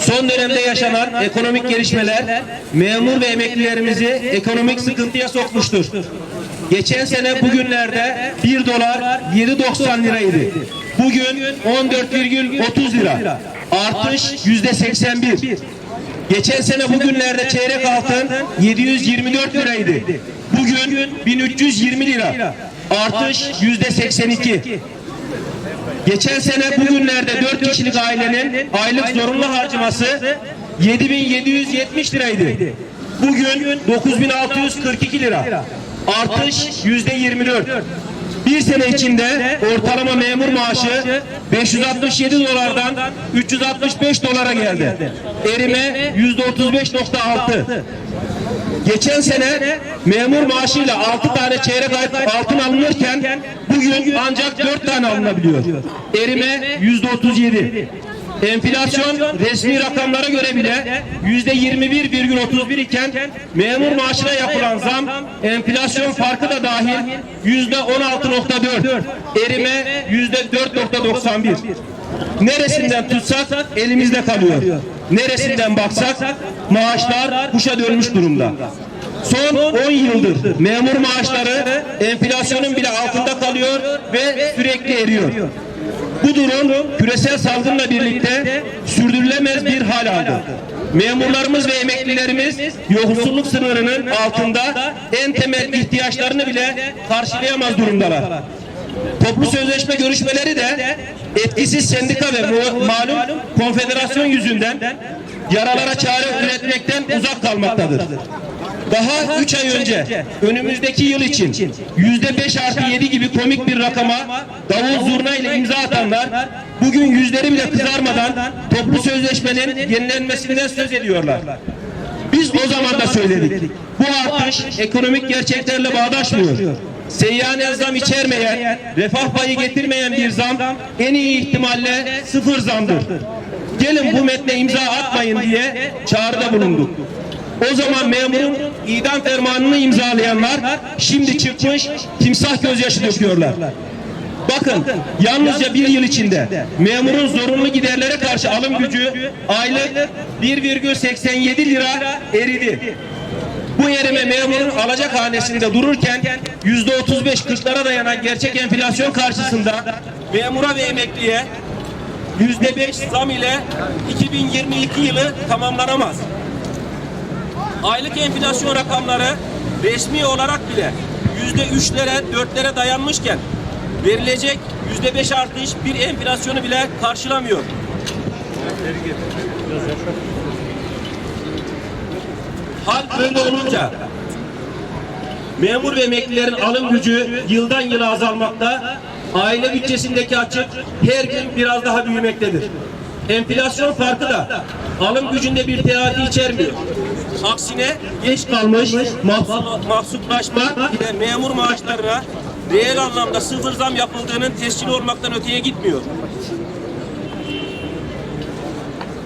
Son dönemde yaşanan ekonomik gelişmeler memur ve emeklilerimizi ekonomik sıkıntıya sokmuştur. Geçen sene bugünlerde 1 dolar 7.90 liraydı. Bugün 14,30 lira. Artış yüzde 81. Geçen sene bugünlerde çeyrek altın 724 liraydı. Bugün 1320 lira. Artış yüzde 82. Geçen sene bugünlerde 4 kişilik ailenin aylık zorunlu harcaması 7770 liraydı. Bugün 9642 lira. Artış yüzde 24. Bir sene içinde ortalama memur maaşı 567 dolardan 365 dolara geldi. Erime yüzde 35.6. Geçen sene memur maaşıyla 6 tane çeyrek altın alınırken bugün ancak 4 tane alınabiliyor. Erime yüzde 37. Enflasyon resmi rakamlara göre bile yüzde 21,31 iken memur maaşına yapılan zam enflasyon farkı da dahil yüzde 16,4. Erime yüzde 4,91. Neresinden tutsak elimizde kalıyor. Neresinden baksak maaşlar kuşa dönmüş durumda. Son 10 yıldır memur maaşları enflasyonun bile altında kalıyor ve sürekli eriyor. Durum küresel salgınla birlikte sürdürülemez bir hal aldı. Memurlarımız ve emeklilerimiz yoksulluk sınırının altında en temel ihtiyaçlarını bile karşılayamaz durumdalar. Toplu sözleşme görüşmeleri de etkisiz sendika ve malum konfederasyon yüzünden yaralara çare üretmekten uzak kalmaktadır. Daha 3 ay önce önümüzdeki yıl için yüzde 5 artı 7 gibi komik bir rakama davul zurna ile imza atanlar bugün yüzleri bile kızarmadan toplu sözleşmenin yenilenmesinden söz ediyorlar. Biz o zaman da söyledik. Bu artış ekonomik gerçeklerle bağdaşmıyor. Seyyane zam içermeyen, refah payı getirmeyen bir zam en iyi ihtimalle sıfır zamdır. Gelin bu metne imza atmayın diye çağrıda bulunduk. O zaman memurun idam fermanını imzalayanlar şimdi çıkmış timsah gözyaşı döküyorlar. Bakın yalnızca bir yıl içinde memurun zorunlu giderlere karşı alım gücü aylık 1,87 lira eridi. Bu erime memurun alacak hanesinde dururken yüzde 35-40'lara dayanan gerçek enflasyon karşısında memura ve emekliye yüzde 5 zam ile 2022 yılı tamamlanamaz. Aylık enflasyon rakamları resmi olarak bile yüzde üçlere, dörtlere dayanmışken verilecek yüzde beş artış bir enflasyonu bile karşılamıyor. Hal böyle olunca memur ve emeklilerin alım gücü yıldan yıla azalmakta, aile bütçesindeki açık her gün biraz daha büyümektedir. Enflasyon farkı da alım gücünde bir teati içermiyor. Aksine geç kalmış mahsup, mahsuplaşma ile memur maaşlarına reel anlamda sıfır zam yapıldığının tescili olmaktan öteye gitmiyor.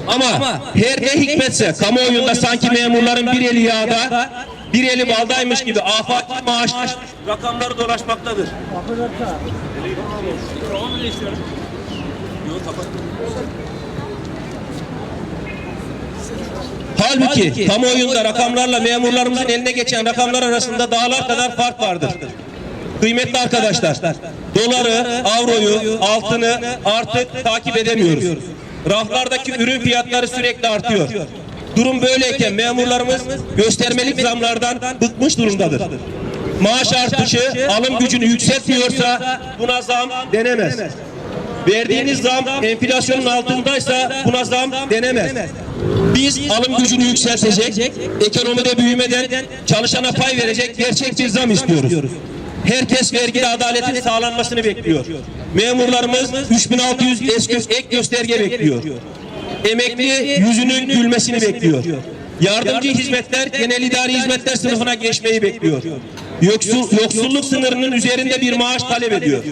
Ama her ne hikmetse kamuoyunda sanki memurların bir eli yağda, bir eli baldaymış gibi afaki maaş rakamları dolaşmaktadır. Halbuki kamuoyunda rakamlarla memurlarımızın eline geçen rakamlar arasında dağlar kadar fark vardır. Kıymetli arkadaşlar, doları, avroyu, altını artık takip edemiyoruz. Raflardaki ürün fiyatları sürekli artıyor. Durum böyleyken memurlarımız göstermelik zamlardan bıkmış durumdadır. Maaş artışı alım gücünü yükseltmiyorsa buna zam denemez. Verdiğiniz zam enflasyonun altındaysa buna zam denemez. Biz alım gücünü yükseltecek, ekonomide büyümeden çalışana pay verecek gerçek bir zam istiyoruz. Herkes vergide adaletin sağlanmasını bekliyor. Memurlarımız 3600 eski ek gösterge bekliyor. Emekli yüzünün gülmesini bekliyor. Yardımcı hizmetler genel idari hizmetler sınıfına geçmeyi bekliyor. Yoksul, yoksulluk sınırının üzerinde bir maaş talep ediyor.